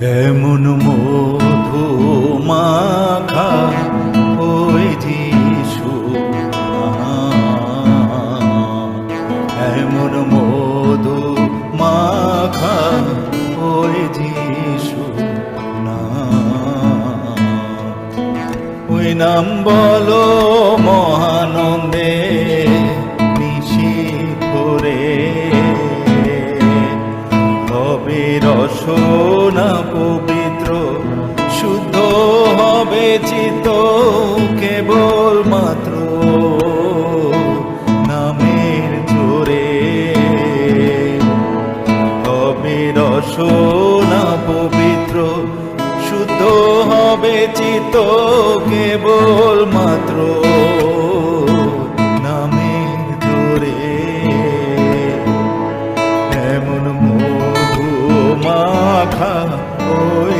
এমন মধু মাখা ওই যিশু এমন মধু মাখা ওই যিশু না ওই নাম বলো মহানন্দে নিশি করে হবে রসনা পবিত্র, শুদ্ধ হবে চিত কেবল মাত্র নামের জোরে। হবে রস না পবিত্র, শুদ্ধ হবে চিত কেবল মাত্র ওই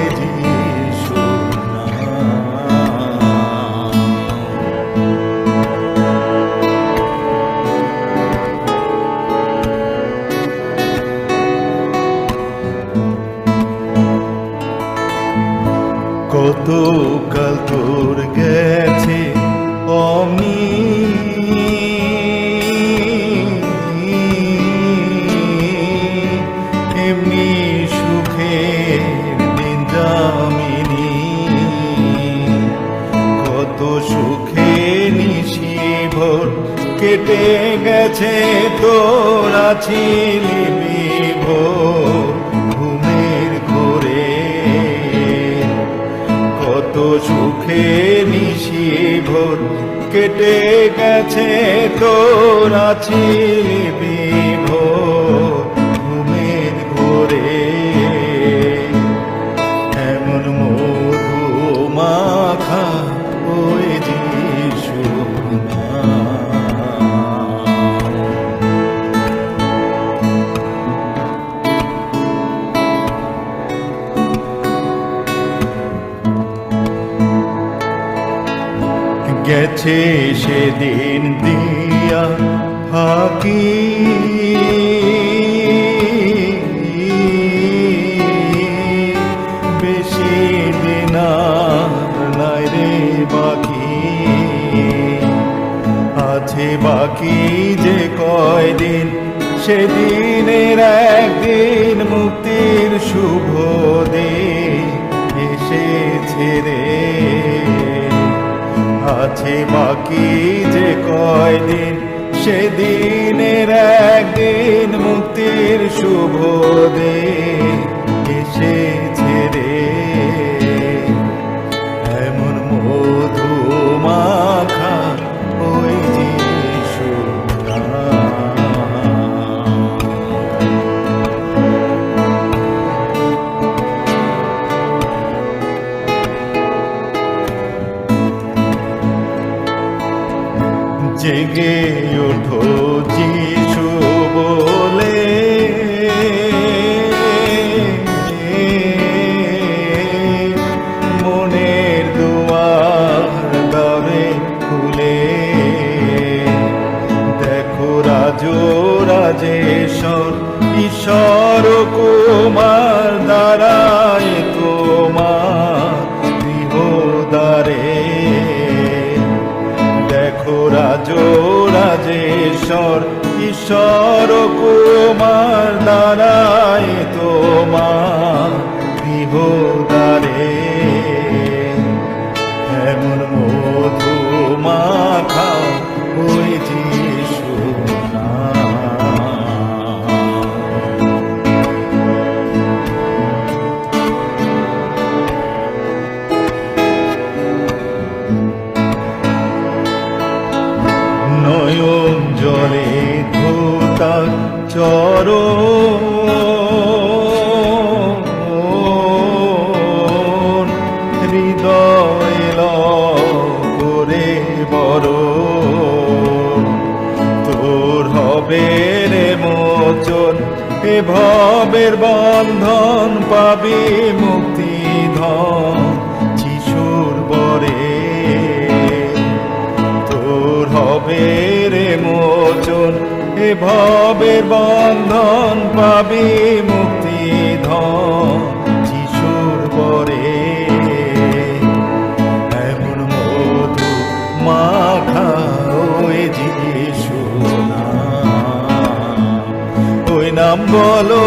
কত সুখে নিশি ভোর। কেটে গেছে তোর আছিলি বিভোর ঘুমের ঘোরে কত সুখে নিশি ভোর। কেটে গেছে তোর আছিলি গেছে সেদিন দিয়া ফাঁকি। বেশি দিন রে বাকি। আছে বাকি যে কয়দিন, সেদিনের একদিন মুক্তির শুভ দিন এসেছে রে। আছে বাকি যে কয়দিন সেদিনের একদিন মুক্তির শুভ দিন এসেছে রে। জেগে ওঠো যিশু বলে। মনের দুয়ার দরে খুলে। দেখো রাজো রাজেশ্বর ঈশ্বর রাজেশ্বর ঈশ্বর কুমার দাঁড়ায় তোমার গৃহদ্বারে এমন মধু মাখা ওই। নয়ন জলে ধুতা চর করে বড় তোর হবে রে ভবের বন্ধন পাবি মুক্তি ধন যিশুর বরে তোর হবে ভবে বন্ধন পাবে মুক্তি ধন পরে। এমন মধু মাখা ওই যিশু না ওই নাম বলো